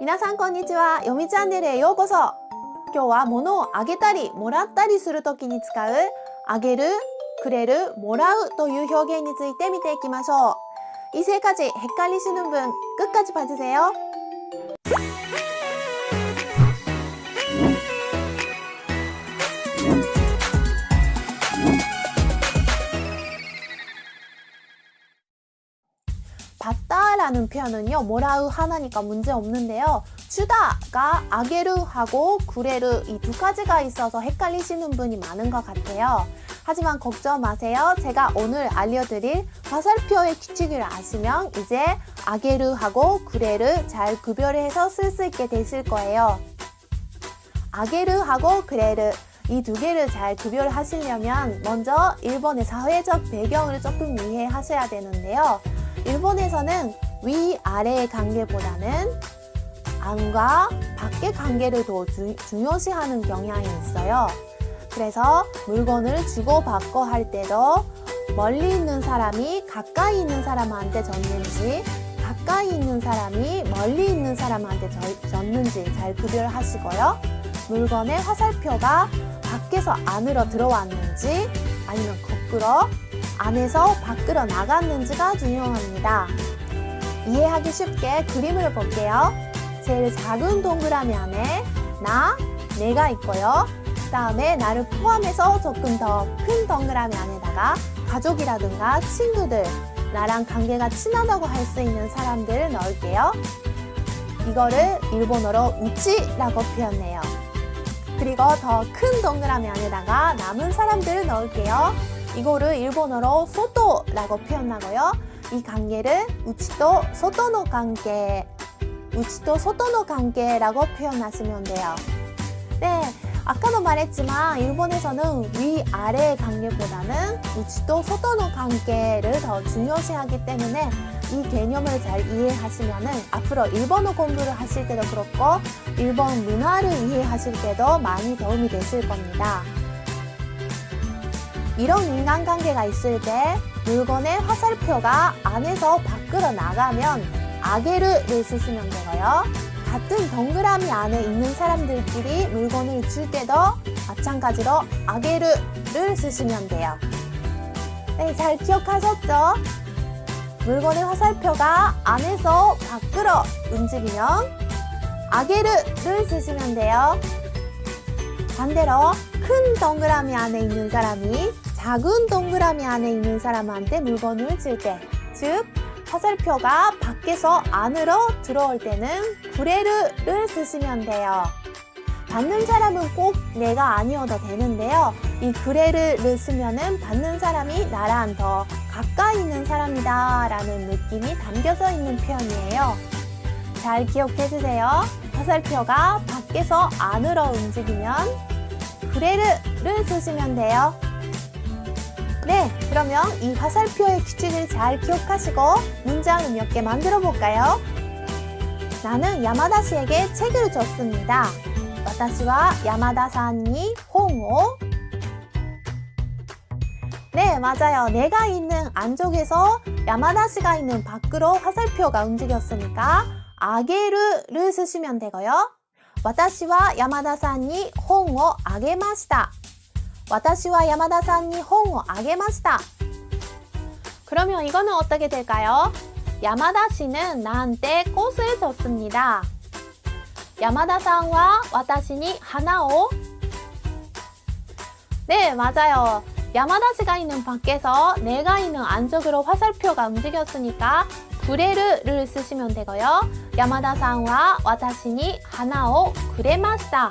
皆さんこんにちは。読みチャンネルへようこそ。今日は物をあげたりもらったりするときに使うあげる、くれる、もらうという表現について見ていきましょう. 이 세 가지 헷갈리시는 분 끝까지 봐주세요. 받다라는 표현은요, 뭐라우 하나니까 문제 없는데요. 주다가 아게르하고 구레르 이두 가지가 있어서 헷갈리시는 분이 많은 것 같아요. 하지만 걱정 마세요. 제가 오늘 알려드릴 화살표의 규칙을 아시면 이제 아게르하고 구레르 잘 구별해서 쓸 수 있게 되실 거예요. 아게르하고 구레르 이 두 개를 잘 구별하시려면 먼저 일본의 사회적 배경을 조금 이해하셔야 되는데요. 일본에서는 위아래의 관계보다는 안과 밖의 관계를 더 주, 중요시하는 경향이 있어요. 그래서 물건을 주고받고 할 때도 멀리 있는 사람이 가까이 있는 사람한테 줬는지 가까이 있는 사람이 멀리 있는 사람한테 줬는지 잘 구별하시고요. 물건의 화살표가 밖에서 안으로 들어왔는지 아니면 거꾸로 안에서 밖으로 나갔는지가 중요합니다. 이해하기 쉽게 그림을 볼게요. 제일 작은 동그라미 안에 나, 내가 있고요. 그 다음에 나를 포함해서 조금 더 큰 동그라미 안에다가 가족이라든가 친구들, 나랑 관계가 친하다고 할 수 있는 사람들을 넣을게요. 이거를 일본어로 우치라고 표현해요. 그리고 더 큰 동그라미 안에다가 남은 사람들을 넣을게요. 이거를 일본어로 소토라고 표현하고요. 이 관계를 우치도 소토노 관계, 우치도 소토노 관계라고 표현하시면 돼요. 네, 아까도 말했지만 일본에서는 위아래 관계보다는 우치도 소토노 관계를 더 중요시하기 때문에 이 개념을 잘 이해하시면 앞으로 일본어 공부를 하실 때도 그렇고 일본 문화를 이해하실 때도 많이 도움이 되실 겁니다. 이런 인간관계가 있을 때 물건의 화살표가 안에서 밖으로 나가면 아게르를 쓰시면 되고요. 같은 동그라미 안에 있는 사람들끼리 물건을 줄 때도 마찬가지로 아게르를 쓰시면 돼요. 네, 잘 기억하셨죠? 물건의 화살표가 안에서 밖으로 움직이면 아게르를 쓰시면 돼요. 반대로 큰 동그라미 안에 있는 사람이 작은 동그라미 안에 있는 사람한테 물건을 줄 때, 즉 화살표가 밖에서 안으로 들어올 때는 구레르를 쓰시면 돼요. 받는 사람은 꼭 내가 아니어도 되는데요. 이 구레르를 쓰면은 받는 사람이 나랑 더 가까이 있는 사람이다 라는 느낌이 담겨져 있는 표현이에요. 잘 기억해 주세요. 화살표가 밖에서 안으로 움직이면 구레르를 쓰시면 돼요. 네, 그러면 이 화살표의 규칙을 잘 기억하시고 문장을 몇 개 만들어 볼까요? 나는 야마다 씨에게 책을 줬습니다. 私は 야마다さんに 홍오 네, 맞아요. 내가 있는 안쪽에서 야마다 씨가 있는 밖으로 화살표가 움직였으니까 아게르를 쓰시면 되고요. 私は 야마다さんに 홍오 아게ました. 私は 야마다さんに 홍을 あげました. 그러면 이거는 어떻게 될까요? 야마다 씨는 나한테 꽃을 줬습니다. 야마다さんは 와타시니 하나오 네, 맞아요. 야마다 씨가 있는 밖에서 내가 있는 안쪽으로 화살표가 움직였으니까 구레르를 쓰시면 되고요. 야마다さんは 와타시니 하나오 그레마시다.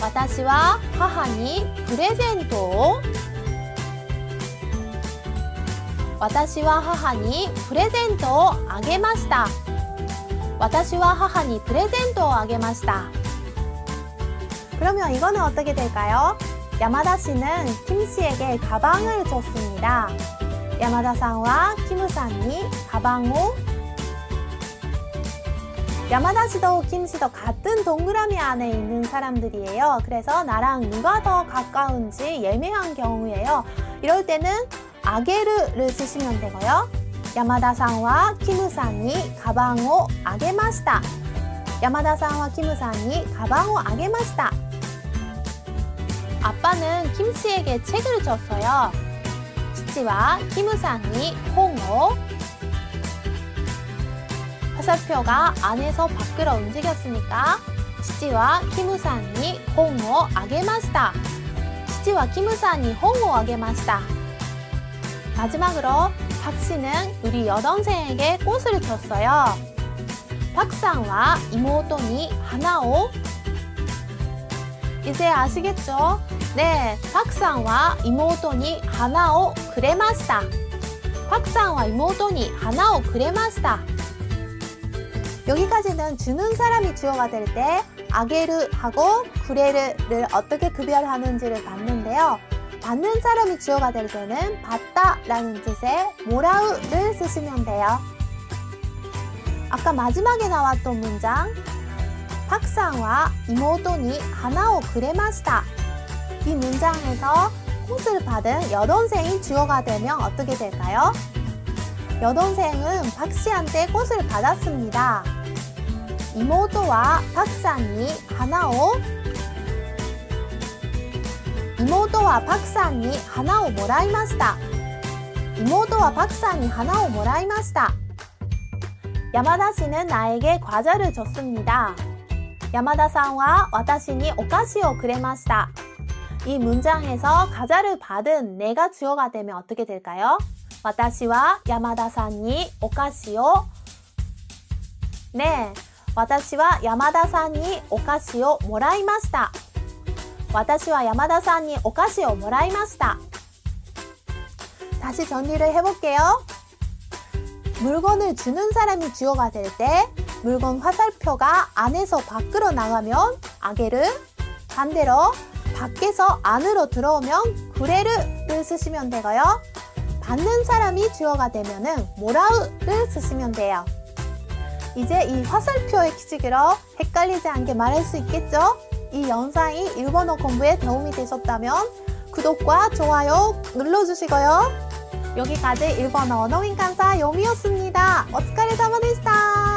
私は母にプレゼントを私は母にプレゼントをあげました私は母にプレゼントをあげました 그러면 이거는 어떻게 될까요? 야마다 씨는 김 씨에게 가방을 줬습니다. 야마다さん와 키무さん이 가방을 야마다시도 김씨도 같은 동그라미 안에 있는 사람들이에요. 그래서 나랑 누가 더 가까운지 예매한 경우에요. 이럴 때는 아게르를 쓰시면 되고요. 야마다상와 키무상이 가방을 아게마시다. 야마다상와 키무상이 가방을 아게마시다. 아빠는 김씨에게 책을 줬어요. 치치와 키무상이 홍어 박사표가 안에서 밖으로 움직였으니까 시지와 키무산이 홍을 아게마시다. 시지와 키무산이 홍을 아게마시다. 마지막으로 박 씨는 우리 여동생에게 꽃을 줬어요. 박상와 이모토니 하나오. 이제 아시겠죠? 네, 박상와 이모토니 하나오 그레마시다. 박상와 이모토니 하나오 그레마시다. 여기까지는 주는 사람이 주어가 될 때 아게르하고 구레르를 어떻게 구별하는지를 봤는데요. 받는 사람이 주어가 될 때는 받다라는 뜻의 모라우를 쓰시면 돼요. 아까 마지막에 나왔던 문장 박상과 이모토니 하나오 그레마시다. 이 문장에서 꽃을 받은 여동생이 주어가 되면 어떻게 될까요? 여동생은 박 씨한테 꽃을 받았습니다. 이모토와 박상이 하나오 이모토와 박상이 하나오 모라이마시다. 이모토와 박상이 하나오 모라이마시다. 야마다 씨는 나에게 과자를 줬습니다. 야마다さん와 와타시니 오카시오 그레마시다. 이 문장에서 과자를 받은 내가 주어가 되면 어떻게 될까요? 와타시와 야마다さんに 오카시오 네, 私は山田さんにお菓子をもらいました。私は山田さんにお菓子をもらいました。 다시 정리를 해볼게요. 물건을 주는 사람이 주어가 될 때 물건 화살표가 안에서 밖으로 나가면 아게르 반대로 밖에서 안으로 들어오면 구레르를 쓰시면 되고요. 받는 사람이 주어가 되면은 모라우를 쓰시면 돼요. 이제 이 화살표의 퀴즈로 헷갈리지 않게 말할 수 있겠죠? 이 영상이 일본어 공부에 도움이 되셨다면 구독과 좋아요 눌러주시고요. 여기까지 일본어 언어인 강사 요미였습니다. 오츠카레사마でした.